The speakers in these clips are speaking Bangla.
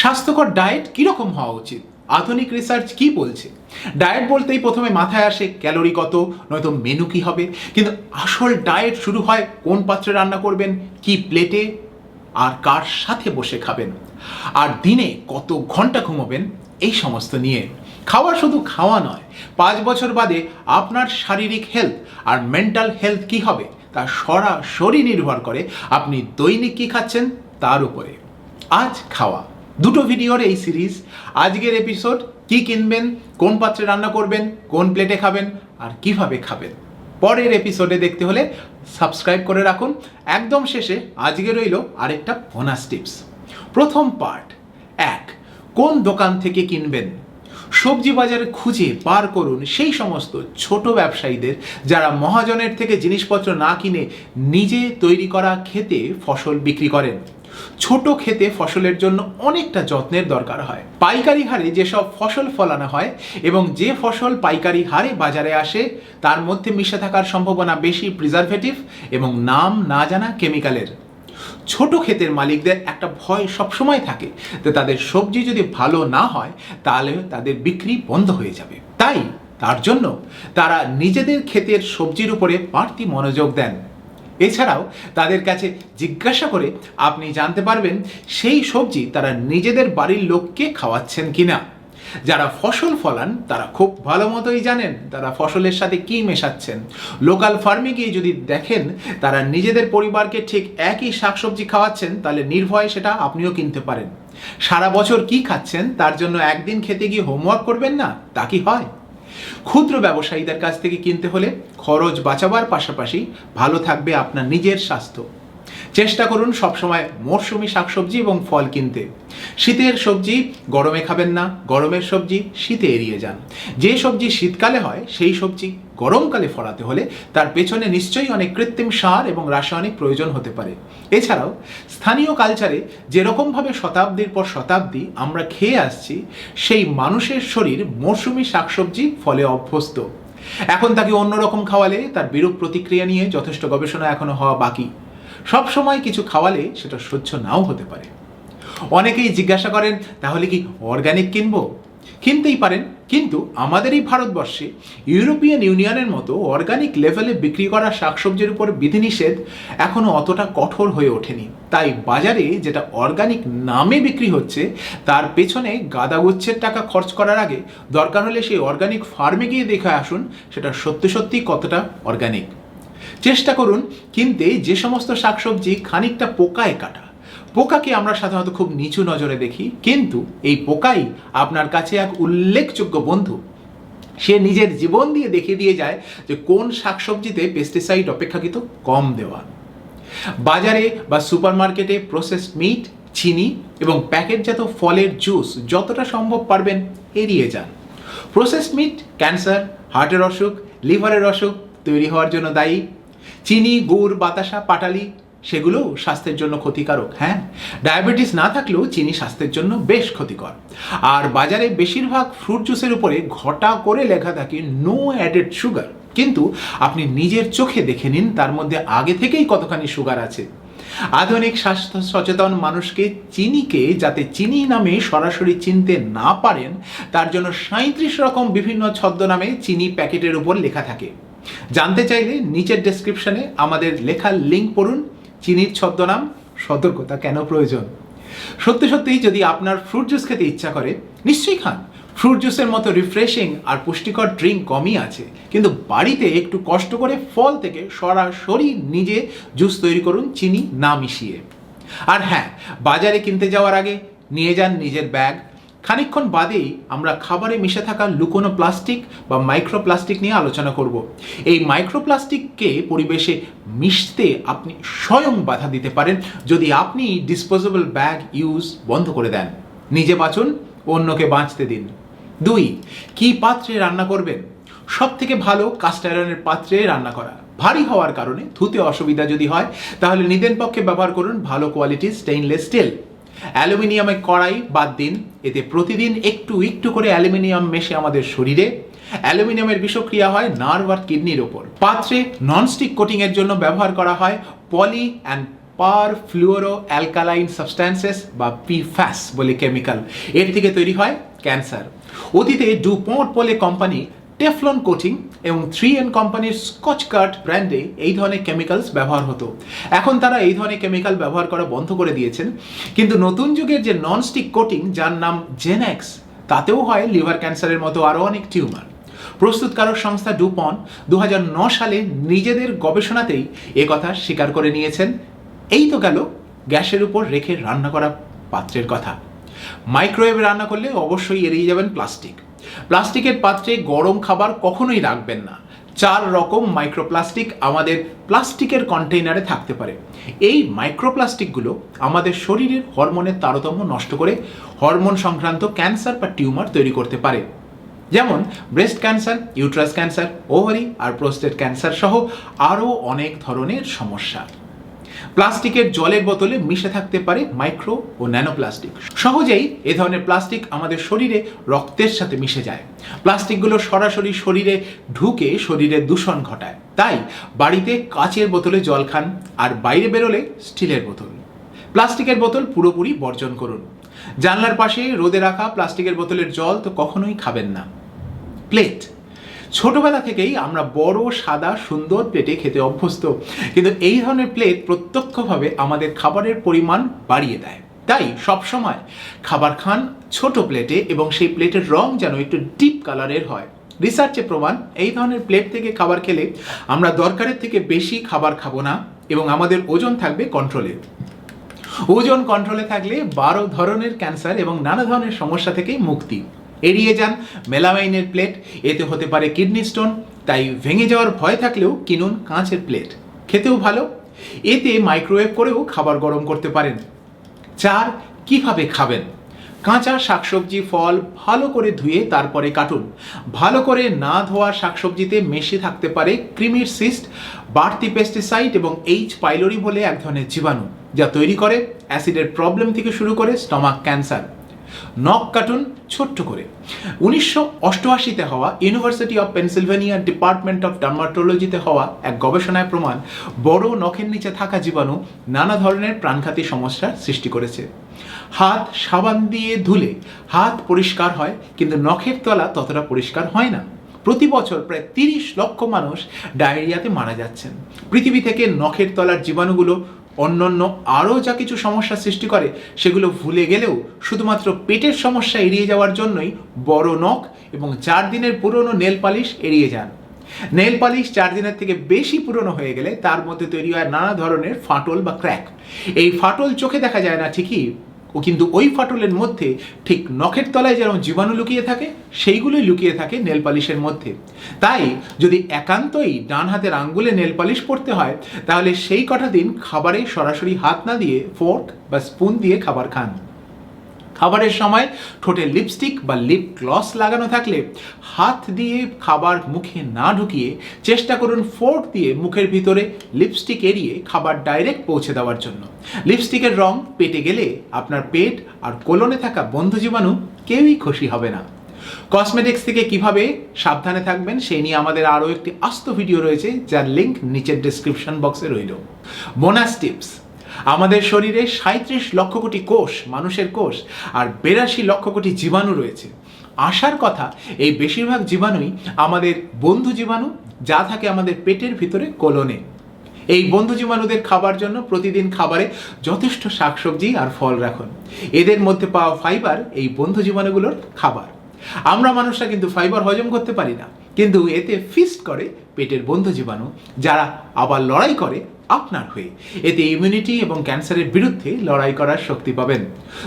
স্বাস্থ্যকর ডায়েট কীরকম হওয়া উচিত? আধুনিক রিসার্চ কি বলছে? ডায়েট বলতেই প্রথমে মাথায় আসে ক্যালোরি কত, নয়তো মেনু কি হবে, কিন্তু আসল ডায়েট শুরু হয় কোন পাত্রে রান্না করবেন, কি প্লেটে আর কার সাথে বসে খাবেন, আর দিনে কত ঘণ্টা ঘুমাবেন, এই সমস্ত নিয়ে। খাওয়া শুধু খাওয়া নয়, পাঁচ বছর বাদে আপনার শারীরিক হেলথ আর মেন্টাল হেলথ কি হবে তা সরাসরি নির্ভর করে আপনি দৈনিক কী খাচ্ছেন তার উপরে। আজ খাওয়া। দুটো ভিডিওর এই সিরিজ। আজকের এপিসোড, কি কিনবেন, কোন পাত্রে রান্না করবেন, কোন প্লেটে খাবেন, আর কীভাবে খাবেন। পরের এপিসোডে দেখতে হলে সাবস্ক্রাইব করে রাখুন। একদম শেষে আজকে রইল আরেকটা বোনাস টিপস প্রথম পার্ট এক, কোন দোকান থেকে কিনবেন? সবজি বাজারে খুঁজে বার করুন সেই সমস্ত ছোট ব্যবসায়ীদের যারা মহাজনের থেকে জিনিসপত্র না কিনে নিজে তৈরি করা খেতে ফসল বিক্রি করেন। ছোট খেতে ফসলের জন্য অনেকটা যত্নের দরকার হয়। পাইকারি হারে যেসব ফসল ফলানো হয় এবং যে ফসল পাইকারি হারে বাজারে আসে, তার মধ্যে মিশে থাকার সম্ভাবনা বেশি প্রিজারভেটিভ এবং নাম না জানা কেমিক্যালের ছোট ক্ষেতের মালিকদের একটা ভয় সবসময় থাকে যে তাদের সবজি যদি ভালো না হয়, তাহলে তাদের বিক্রি বন্ধ হয়ে যাবে। তাই তার জন্য তারা নিজেদের ক্ষেতের সবজির উপরে বাড়তি মনোযোগ দেন। এছাড়াও তাদের কাছে জিজ্ঞাসা করে আপনি জানতে পারবেন, সেই সবজি তারা নিজেদের বাড়ির লোককে খাওয়াচ্ছেন কিনা। যারা ফসল ফলান, তারা খুব ভালো মতোই জানেন তারা ফসলের সাথে কি মেশাচ্ছেন। লোকাল ফার্মে গিয়ে যদি দেখেন তারা নিজেদের পরিবারকে ঠিক একই শাকসবজি খাওয়াচ্ছেন, তাহলে নির্ভয়ে সেটা আপনিও কিনতে পারেন। সারা বছর কি খাচ্ছেন, তার জন্য একদিন খেতে গিয়ে হোমওয়ার্ক করবেন না? তা কি হয়? ক্ষুদ্র ব্যবসায়ীদের কাছ থেকে কিনতে হলে খরচ বাঁচাবার পাশাপাশি ভালো থাকবে আপনার নিজের স্বাস্থ্য। চেষ্টা করুন সবসময় মরশুমি শাকসবজি এবং ফল কিনতে। শীতের সবজি গরমে খাবেন না, গরমের সবজি শীতে এড়িয়ে যান। যে সবজি শীতকালে হয়, সেই সবজি গরমকালে ফলাতে হলে তার পেছনে নিশ্চয়ই অনেক কৃত্রিম সার এবং রাসায়নিক প্রয়োজন হতে পারে। এছাড়াও, স্থানীয় কালচারে যেরকমভাবে শতাব্দীর পর শতাব্দী আমরা খেয়ে আসছি, সেই মানুষের শরীর মরশুমি শাকসবজি ফলে অভ্যস্ত। এখন তাকে অন্যরকম খাওয়ালে তার বিরূপ প্রতিক্রিয়া নিয়ে যথেষ্ট গবেষণা এখনও হওয়া বাকি। সব সময় কিছু খাওয়ালে সেটা সহ্য নাও হতে পারে। অনেকেই জিজ্ঞাসা করেন, তাহলে কি অর্গানিক কিনবো? কিনতেই পারেন, কিন্তু আমাদের এই ভারতবর্ষে ইউরোপিয়ান ইউনিয়নের মতো অর্গানিক লেভেলে বিক্রি করা শাকসবজির উপর বিধিনিষেধ এখনও অতটা কঠোর হয়ে ওঠেনি। তাই বাজারে যেটা অর্গানিক নামে বিক্রি হচ্ছে, তার পেছনে গাদাগুচ্ছের টাকা খরচ করার আগে দরকার হলে সেই অর্গানিক ফার্মে গিয়ে দেখে আসুন, সেটা সত্যি সত্যি কতটা অর্গানিক চেষ্টা করুন কিনতে যে সমস্ত শাকসবজি খানিকটা পোকায় কাটা। পোকাকে আমরা সাধারণত খুব নিচু নজরে দেখি, কিন্তু এই পোকাই আপনার কাছে এক উল্লেখযোগ্য বন্ধু। সে নিজের জীবন দিয়ে দেখিয়ে দিয়ে যায় যে কোন শাকসবজিতে পেস্টিসাইড অপেক্ষাকৃত কম দেওয়া। বাজারে বা সুপারমার্কেটে প্রসেসড মিট চিনি এবং প্যাকেটজাত ফলের জুস যতটা সম্ভব পারবেন এড়িয়ে যান। প্রসেসড মিট ক্যান্সার হার্টের অসুখ লিভারের অসুখ তৈরি হওয়ার জন্য দায়ী। চিনি, গুড়, বাতাসা, পাটালি সেগুলো স্বাস্থ্যের জন্য ক্ষতিকারক হ্যাঁ? ডায়াবেটিস না থাকলেও চিনি স্বাস্থ্যের জন্য বেশ ক্ষতিকর। আর বাজারে বেশিরভাগ ফ্রুট জুসের উপরে ঘটা করে লেখা থাকে নো অ্যাডেড সুগার কিন্তু আপনি নিজের চোখে দেখে নিন, তার মধ্যে আগে থেকেই কতখানি সুগার আছে। আধুনিক স্বাস্থ্য সচেতন মানুষকে চিনিকে, যাতে চিনি নামে সরাসরি চিনতে না পারেন, তার জন্য সাঁত্রিশ রকম বিভিন্ন ছদ্মনামে চিনি প্যাকেটের উপর লেখা থাকে। জানতে চাইলে নিচের ডেসক্রিপশনে আমাদের লেখার লিঙ্ক পড়ুন। চিনির ছদ্মনাম, সতর্কতা কেন প্রয়োজন? সত্যি সত্যি যদি আপনার ফ্রুট জুস খেতে ইচ্ছা করে, নিশ্চয়ই খান। ফ্রুট জুসের মতো রিফ্রেশিং আর পুষ্টিকর ড্রিঙ্ক কমই আছে। কিন্তু বাড়িতে একটু কষ্ট করে ফল থেকে সরাসরি নিজে জুস তৈরি করুন চিনি না মিশিয়ে। আর হ্যাঁ বাজারে কিনতে যাওয়ার আগে নিয়ে যান নিজের ব্যাগ খানিকক্ষণ বাদেই আমরা খাবারে মিশে থাকা লুকোনো প্লাস্টিক বা মাইক্রোপ্লাস্টিক নিয়ে আলোচনা করব। এই মাইক্রোপ্লাস্টিককে পরিবেশে মিশতে আপনি স্বয়ং বাধা দিতে পারেন যদি আপনি ডিসপোজেবল ব্যাগ ইউজ বন্ধ করে দেন। নিজে বাঁচুন, অন্যকে বাঁচতে দিন। দুই, কি পাত্রে রান্না করবেন? সব থেকে ভালো কাস্ট আয়রনের পাত্রে রান্না করা। ভারী হওয়ার কারণে ধুতে অসুবিধা যদি হয়, তাহলে নিদেন পক্ষে ব্যবহার করুন ভালো কোয়ালিটির স্টেইনলেস স্টিল অ্যালুমিনিয়ামের কড়াই বাদ দিন। এতে প্রতিদিন একটু একটু করে অ্যালুমিনিয়াম মেশে আমাদের শরীরে। অ্যালুমিনিয়ামের বিষক্রিয়া হয় নার্ভ আর কিডনির ওপর পাত্রে ননস্টিক কোটিংয়ের জন্য ব্যবহার করা হয় poly and per fluoro alkaline substances বা পিফ্যাস বলে কেমিক্যাল। এর থেকে তৈরি হয় ক্যান্সার। অতীতে ডুপোন্ট বলে কোম্পানি টেফলন কোটিং এবং থ্রি এন কোম্পানির স্কচ কার্ট ব্র্যান্ডে এই ধরনের কেমিক্যালস ব্যবহার হতো। এখন তারা এই ধরনের কেমিক্যাল ব্যবহার করা বন্ধ করে দিয়েছেন। কিন্তু নতুন যুগের যে ননস্টিক কোটিং যার নাম জেনেক্স তাতেও হয় লিভার ক্যান্সারের মতো আরও অনেক টিউমার। প্রস্তুতকারক সংস্থা ডুপন দু সালে নিজেদের গবেষণাতেই কথা স্বীকার করে নিয়েছেন। এই তো গেল গ্যাসের উপর রেখে রান্না করা পাত্রের কথা। মাইক্রোওয়েভে রান্না করলে অবশ্যই এড়িয়ে যাবেন প্লাস্টিক। প্লাস্টিকের পাত্রে গরম খাবার কখনোই রাখবেন না। চার রকম মাইক্রোপ্লাস্টিক আমাদের প্লাস্টিকের কন্টেইনারে থাকতে পারে। এই মাইক্রোপ্লাস্টিকগুলো আমাদের শরীরের হরমোনের তারতম্য নষ্ট করে হরমোন সংক্রান্ত ক্যান্সার বা টিউমার তৈরি করতে পারে। যেমন breast cancer, uterus cancer ovary আর প্রোস্টেট ক্যান্সার সহ আরও অনেক ধরনের সমস্যা। প্লাস্টিকের জলের বোতলে মিশে থাকতে পারে মাইক্রো ও ন্যানোপ্লাস্টিক। সহজেই এ ধরনের প্লাস্টিক আমাদের শরীরে রক্তের সাথে মিশে যায়। প্লাস্টিকগুলো সরাসরি শরীরে ঢুকে শরীরে দূষণ ঘটায়। তাই বাড়িতে কাচের বোতলে জল খান আর বাইরে বেরোলে স্টিলের বোতল। প্লাস্টিকের বোতল পুরোপুরি বর্জন করুন। জানলার পাশে রোদে রাখা প্লাস্টিকের বোতলের জল তো কখনোই খাবেন না। প্লেট। ছোটবেলা থেকেই আমরা বড়, সাদা, সুন্দর প্লেটে খেতে অভ্যস্ত। কিন্তু এই ধরনের প্লেট প্রত্যক্ষভাবে আমাদের খাবারের পরিমাণ বাড়িয়ে দেয়। তাই সবসময় খাবার খান ছোট প্লেটে এবং সেই প্লেটের রং যেন একটু ডিপ কালারের হয়। রিসার্চে প্রমাণ, এই ধরনের প্লেট থেকে খাবার খেলে আমরা দরকারের থেকে বেশি খাবার খাব না এবং আমাদের ওজন থাকবে কন্ট্রোলে ওজন কন্ট্রোলে থাকলে বারো ধরনের ক্যান্সার এবং নানা ধরনের সমস্যা থেকে মুক্তি। এড়িয়ে যান। মেলামাইনের প্লেট, এতে হতে পারে কিডনি স্টোন, তাই ভেঙে যাওয়ার ভয় থাকলেও কিনুন কাঁচের প্লেট। খেতেও ভালো। এতে মাইক্রোওয়েভ করেও খাবার গরম করতে পারেন। চার, কীভাবে খাবেন? কাঁচা শাকসবজি, ফল ভালো করে ধুয়ে তারপরে কাটুন। ভালো করে না ধোয়া শাকসবজিতে মেশে থাকতে পারে ক্রিমির সিস্ট, বাড়তি পেস্টিসাইড এবং এইচ পাইলোরি বলে এক ধরনের জীবাণু, যা তৈরি করে অ্যাসিডের প্রবলেম থেকে শুরু করে স্টমাক ক্যান্সার। নখ কাটুন ছোট্ট করে। উনিশশো অষ্টআশিতে হওয়া university of Pennsylvania department of ডার্মাটোলজিতে হওয়া এক গবেষণায় প্রমাণ, বড় নখের নিচে থাকা জীবাণু নানা ধরনের প্রাণঘাতী সমস্যার সৃষ্টি করেছে। হাত সাবান দিয়ে ধুলে হাত পরিষ্কার হয়, কিন্তু নখের তলা ততটা পরিষ্কার হয় না। প্রতি বছর প্রায় তিরিশ লক্ষ মানুষ ডায়রিয়াতে মারা যাচ্ছেন। পৃথিবী থেকে নখের তলার জীবাণুগুলো অন্যান্য আরও যা কিছু সমস্যা সৃষ্টি করে, সেগুলো ভুলে গেলেও শুধুমাত্র পেটের সমস্যা এড়িয়ে যাওয়ার জন্যই বড় নখ এবং চার দিনের পুরনো নেল পালিশ এড়িয়ে যান। নেল পালিশ চার দিনের থেকে বেশি পুরনো হয়ে গেলে তার মধ্যে তৈরি হয় নানা ধরনের ফাটল বা ক্র্যাক। এই ফাটল চোখে দেখা যায় না ঠিকই ও কিন্তু ওই ফাটলের মধ্যে ঠিক নখের তলায় যেরকম জীবাণু লুকিয়ে থাকে, সেইগুলোই লুকিয়ে থাকে নেল পালিশের মধ্যে। তাই যদি একান্তই ডান হাতের আঙ্গুলে নেল পালিশ পড়তে হয়, তাহলে সেই কটা দিন খাবারে সরাসরি হাত না দিয়ে, ফোর্ক বা স্পুন দিয়ে খাবার খান। খাবারের সময় ঠোঁটে লিপস্টিক বা লিপ গ্লস লাগানো থাকলে হাত দিয়ে খাবার মুখে না ঢুকিয়ে চেষ্টা করুন ফোর্ক দিয়ে মুখের ভিতরে লিপস্টিক এড়িয়ে খাবার ডাইরেক্ট পৌঁছে দেওয়ার জন্য। লিপস্টিকের রং পেটে গেলে আপনার পেট আর কোলনে থাকা বন্ধু জীবাণু কেউই খুশি হবে না। কসমেটিক্স থেকে কীভাবে সাবধানে থাকবেন সেই নিয়ে আমাদের আরও একটি আস্ত ভিডিও রয়েছে, যার লিঙ্ক নিচের ডিসক্রিপশন বক্সে রইল। বোনাস টিপস আমাদের শরীরে সাঁত্রিশ লক্ষ কোটি কোষ, মানুষের কোষ আর বেরাশি লক্ষ কোটি জীবাণু রয়েছে। আসার কথা, এই বেশিরভাগ জীবাণুই আমাদের বন্ধু জীবাণু যা থাকে আমাদের পেটের ভিতরে কোলনে। এই বন্ধু জীবাণুদের খাবার জন্য প্রতিদিন খাবারে যথেষ্ট শাকসবজি আর ফল রাখুন। এদের মধ্যে পাওয়া ফাইবার এই বন্ধু জীবাণুগুলোর খাবার। আমরা মানুষরা কিন্তু ফাইবার হজম করতে পারি না, কিন্তু এতে ফিস্ট করে পেটের বন্ধু জীবাণু, যারা আবার লড়াই করে আপনার হয়ে। এতে ইমিউনিটি এবং ক্যান্সারের বিরুদ্ধে লড়াই করার শক্তি পাবেন।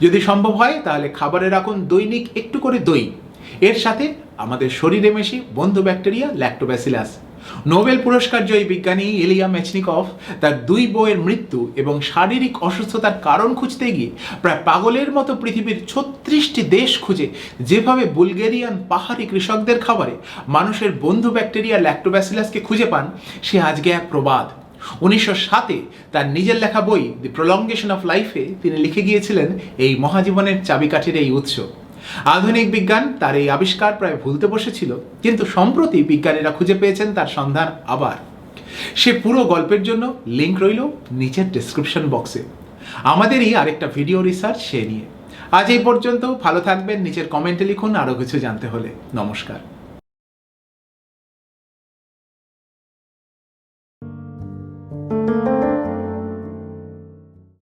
যদি সম্ভব হয়, তাহলে খাবারে রাখুন দৈনিক একটু করে দই। এর সাথে আমাদের শরীরে মেশি বন্ধু ব্যাকটেরিয়া ল্যাক্টোব্যাসিলাস নোবেল পুরস্কার জয়ী বিজ্ঞানী ইলিয়া মেচনিকভ তার দুই বইয়ের মৃত্যু এবং শারীরিক অসুস্থতার কারণ খুঁজতে গিয়ে প্রায় পাগলের মতো পৃথিবীর ছত্রিশটি দেশ খুঁজে যেভাবে বুলগেরিয়ান পাহাড়ি কৃষকদের খাবারে মানুষের বন্ধু ব্যাকটেরিয়া ল্যাক্টোব্যাসিলাসকে খুঁজে পান, সে আজকে এক প্রবাদ। উনিশশো সাতে তার নিজের লেখা বই দি প্রলঙ্গেশন অফ লাইফে তিনি লিখে গিয়েছিলেন এই মহাজীবনের চাবিকাঠির এই উৎস। আধুনিক বিজ্ঞান তার এই আবিষ্কার প্রায় ভুলতে বসেছিল, কিন্তু সম্প্রতি বিজ্ঞানীরা খুঁজে পেয়েছেন তার সন্ধান আবার। সে পুরো গল্পের জন্য লিঙ্ক রইল নিচের ডিসক্রিপশন বক্সে আমাদেরই আরেকটা ভিডিও রিসার্চ সে নিয়ে। আজ এই পর্যন্ত ভালো থাকবেন, নিচের কমেন্টে লিখুন আরও কিছু জানতে হলে। নমস্কার।